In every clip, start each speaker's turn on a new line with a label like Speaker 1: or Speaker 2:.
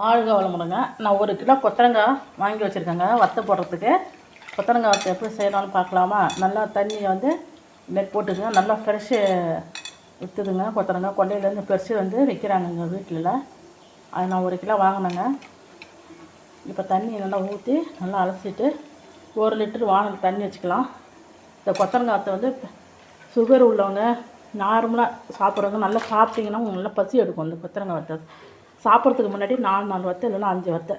Speaker 1: வாழ்க வளமுடுங்க. நான் ஒரு கிலோ கொத்தரங்காய் வாங்கி வச்சுருக்கேங்க வத்த போடுறதுக்கு. கொத்தரங்காய் வத்தை எப்படி செய்யலாம்னு பார்க்கலாமா? நல்லா தண்ணியை வந்து நெட் போட்டுக்கங்க. நல்லா ஃப்ரெஷ்ஷு விற்றுதுங்க கொத்தரங்காய். கொண்டையிலேருந்து ஃப்ரெஷ்ஷு வந்து விற்கிறாங்க எங்கள் வீட்டில் அது நான் ஒரு கிலோ வாங்கினேங்க. இப்போ தண்ணி நல்லா ஊற்றி நல்லா அலசிட்டு ஒரு லிட்டர் வானல் தண்ணி வச்சுக்கலாம். இந்த கொத்தரங்காய் வத்தை வந்து சுகர் உள்ளவங்க நார்மலாக சாப்பிட்றவங்க நல்லா சாப்பிட்டிங்கன்னா உங்களுக்கு நல்லா பசி எடுக்கும் இந்த கொத்தரங்காய் வத்தை சாப்பிட்றதுக்கு முன்னாடி நாலு நாலு வத்தை இல்லைன்னா அஞ்சு வத்தை.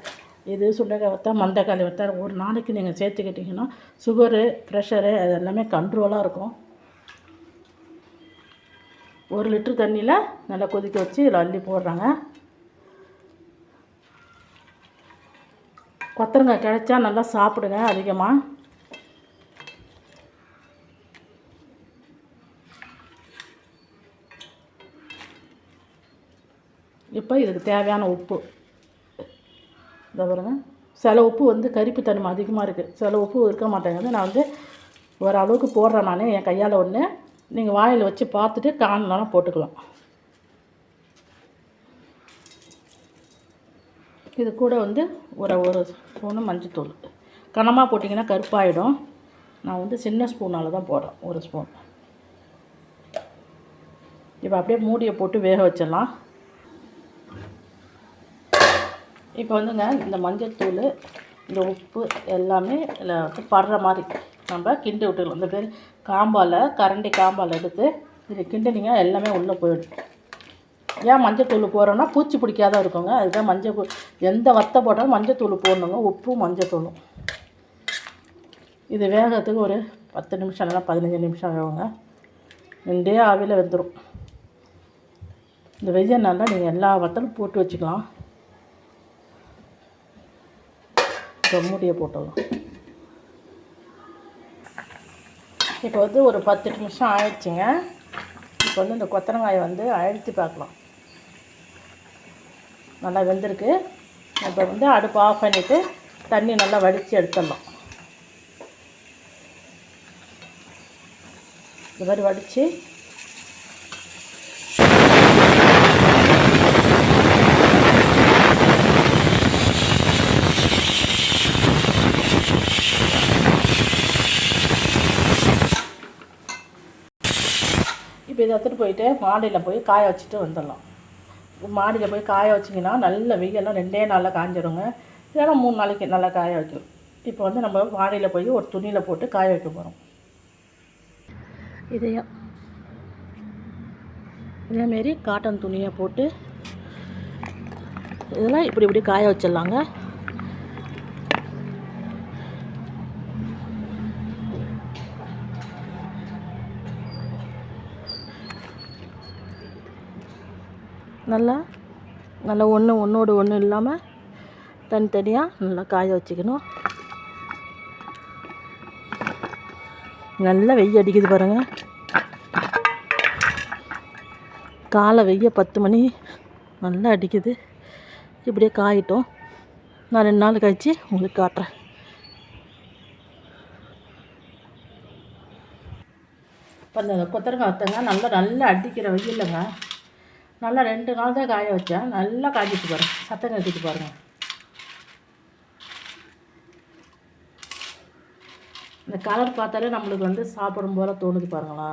Speaker 1: இது சுண்டைக்காய் வத்தை மந்தக்காளி வத்தை ஒரு நாளைக்கு நீங்கள் சேர்த்துக்கிட்டிங்கன்னா சுகரு ப்ரெஷரு அது எல்லாமே கண்ட்ரோலாக இருக்கும். ஒரு லிட்டர் தண்ணியில் நல்லா கொதிக்க வச்சு இதில் அள்ளி போடுறாங்க. கொத்தரங்காய் கிடைச்சா நல்லா சாப்பிடுங்க அதிகமாக இப்போ இதுக்கு தேவையான உப்பு? இதை பாருங்க. சில உப்பு வந்து கரிப்பு தன்மை அதிகமாக இருக்குது சில உப்பு இருக்க மாட்டேங்குது. நான் வந்து ஓரளவுக்கு போடுறேன் நான் என் கையால் ஒன்று நீங்கள் வாயில் வச்சு பார்த்துட்டு காணலாம் போட்டுக்கலாம். இது கூட வந்து ஒரு ஒரு ஸ்பூனு மஞ்சத்தூள். கனமாக போட்டிங்கன்னா கருப்பாயிடும். நான் வந்து சின்ன ஸ்பூனால் தான் போடுறேன் ஒரு ஸ்பூன். இப்போ அப்படியே மூடியை போட்டு வேக வச்சிடலாம். இப்போ வந்துங்க இந்த மஞ்சள்தூள் இந்த உப்பு எல்லாமே இதில் வந்து படுற மாதிரி. நம்ம கிண்டி விட்டுக்கலாம். இந்த பேர் காம்பால் கரண்டி காம்பால் எடுத்து இது கிண்டுனிங்க எல்லாமே உள்ளே போயிடும். ஏன் மஞ்சத்தூள் போடுறோன்னா பூச்சி பிடிக்காத இருக்குங்க. அதுதான் மஞ்சள் தூள். எந்த வத்தை போட்டாலும் மஞ்சத்தூள் போடணுங்க. உப்பும் மஞ்சத்தூளும் இது வேகிறதுக்கு ஒரு பத்து நிமிஷம் இல்லைனா பதினஞ்சு நிமிஷம் ஆகுங்க. ரெண்டே ஆவியில் வெந்துடும் இந்த வெஜ்ஜை நல்லா நீங்கள் எல்லா வத்தலும் போட்டு வச்சுக்கலாம். இப்போ மூடியை போட்டுடலாம். இப்போ வந்து ஒரு பத்து நிமிஷம் ஆயிடுச்சுங்க. இப்போ வந்து இந்த கொத்தரங்காயை வந்து அழுத்தி பார்க்கலாம். நல்லா வெந்திருக்கு. இப்போ வந்து அடுப்பு ஆஃப் பண்ணிவிட்டு தண்ணி நல்லா வடித்து எடுத்துடலாம். இது மாதிரி வடித்து இப்போ இதை எடுத்துகிட்டு போயிட்டு மாடியில் போய் காய வச்சுட்டு வந்துடலாம். மாடியில் போய் காய வச்சிங்கன்னா நல்ல வெயிலாம் ரெண்டே நாளில் காஞ்சிருங்க. இல்லைன்னா மூணு நாளைக்கு நல்லா காய வைக்கணும். இப்போ வந்து நம்ம மாடியில் போய் ஒரு துணியில் போட்டு காய வைக்க போகிறோம் இதையும் இதேமாரி காட்டன் துணியை போட்டு இதெல்லாம் இப்படி இப்படி காய வச்சிடலாங்க. நல்லா நல்லா ஒன்று ஒன்றோடு ஒன்று இல்லாமல் தனித்தனியாக நல்லா காய வச்சுக்கணும். நல்லா வெய்ய அடிக்குது பாருங்கள் காலை வெய்ய பத்து மணி நல்லா அடிக்குது. இப்படியே காயிட்டோம். நான் ரெண்டு நாள் கழித்து உங்களுக்கு காட்டுறேன். இப்போ இந்த கொத்தரங்காய் வத்தங்க நல்லா நல்லா அடிக்கிற வெயில்லங்க. நல்லா ரெண்டு நாள் தான் காய வச்சேன். நல்லா காய்ச்சிட்டு பாருங்க. சத்தம் கட்டிட்டு பாருங்கள் இந்த கலர் பார்த்தாலே நம்மளுக்கு வந்து சாப்பிடும் போல தோணுது பாருங்களா.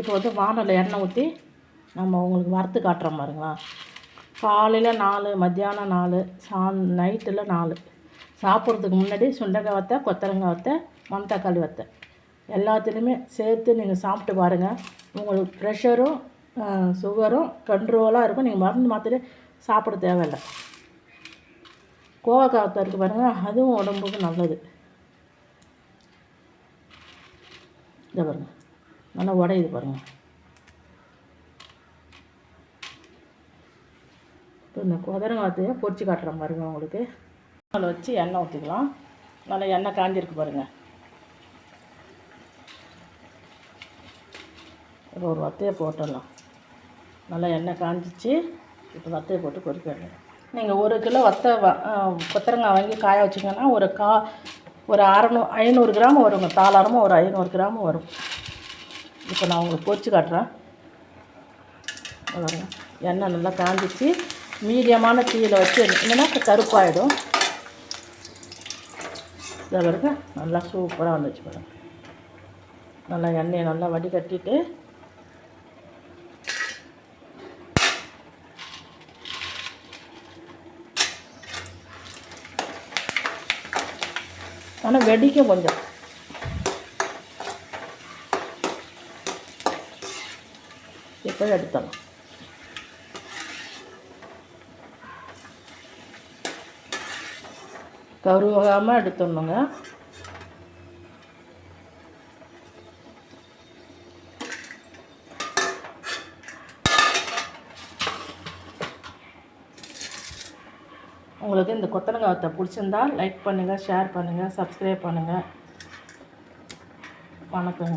Speaker 1: இப்போ வந்து வானலில் எண்ணெய் ஊற்றி நம்ம உங்களுக்கு வறுத்து காட்டுறோம் பாருங்களா. காலையில் நாலு மத்தியானம் நாலு சா நைட்டில் நாலு. சாப்பிட்றதுக்கு முன்னாடி சுண்டைக்காய் வத்த கொத்தரங்காய் வத்தை மணத்தக்காளி வத்தை எல்லாத்துலேயுமே சேர்த்து நீங்கள் சாப்பிட்டு பாருங்கள் உங்களுக்கு ப்ரெஷரும் சுகரும் கண்ட்ரோலாக இருக்கும். நீங்கள் மருந்து மாத்திரை சாப்பிட தேவையில்லை. கோவக்காய் இருக்குது பாருங்கள் அதுவும் உடம்புக்கு நல்லது. இதை பாருங்கள் நல்லா உடையுது பாருங்கள் இப்போ இந்த குதிரங்காத்தையே பொறிச்சு காட்டுற பாருங்கள் உங்களுக்கு. அதில் வச்சு எண்ணெய் ஊற்றிக்கலாம் நல்லா எண்ணெய் காஞ்சிருக்கு பாருங்கள் இப்போ ஒரு வத்தையை போட்டுடலாம். நல்லா எண்ணெய் காஞ்சிச்சு. இப்போ வத்தையை போட்டு பொரிக்க வேண்டியது நீங்கள் ஒரு கிலோ வத்தை வ கொத்தரங்காய் வாங்கி காய வச்சிங்கன்னா ஒரு கா ஒரு அறநூ ஐநூறு கிராம் வருங்க. தாளாரமாக ஒரு ஐநூறு கிராம் வரும். இப்போ நான் உங்களுக்கு பொறிச்சு காட்டுறேன். எண்ணெய் நல்லா காஞ்சிச்சு. மீடியமான தீயில் வச்சு இல்லைன்னா கருப்பாயிடும். இதை பாருங்க. நல்லா சூப்பராக வந்துச்சு பாருங்கள் நல்லா எண்ணெயை நல்லா வடிகட்டிட்டு ஆனால் வெடிக்கும் கொஞ்சம். இப்போ எடுத்தலாம் கருவாகாமல் எடுத்துடணுங்க. உங்களுக்கு இந்த கொத்தனங்காவத்தை பிடிச்சிருந்தா லைக் பண்ணுங்கள் ஷேர் பண்ணுங்கள் சப்ஸ்கிரைப் பண்ணுங்கள் வணக்கங்க.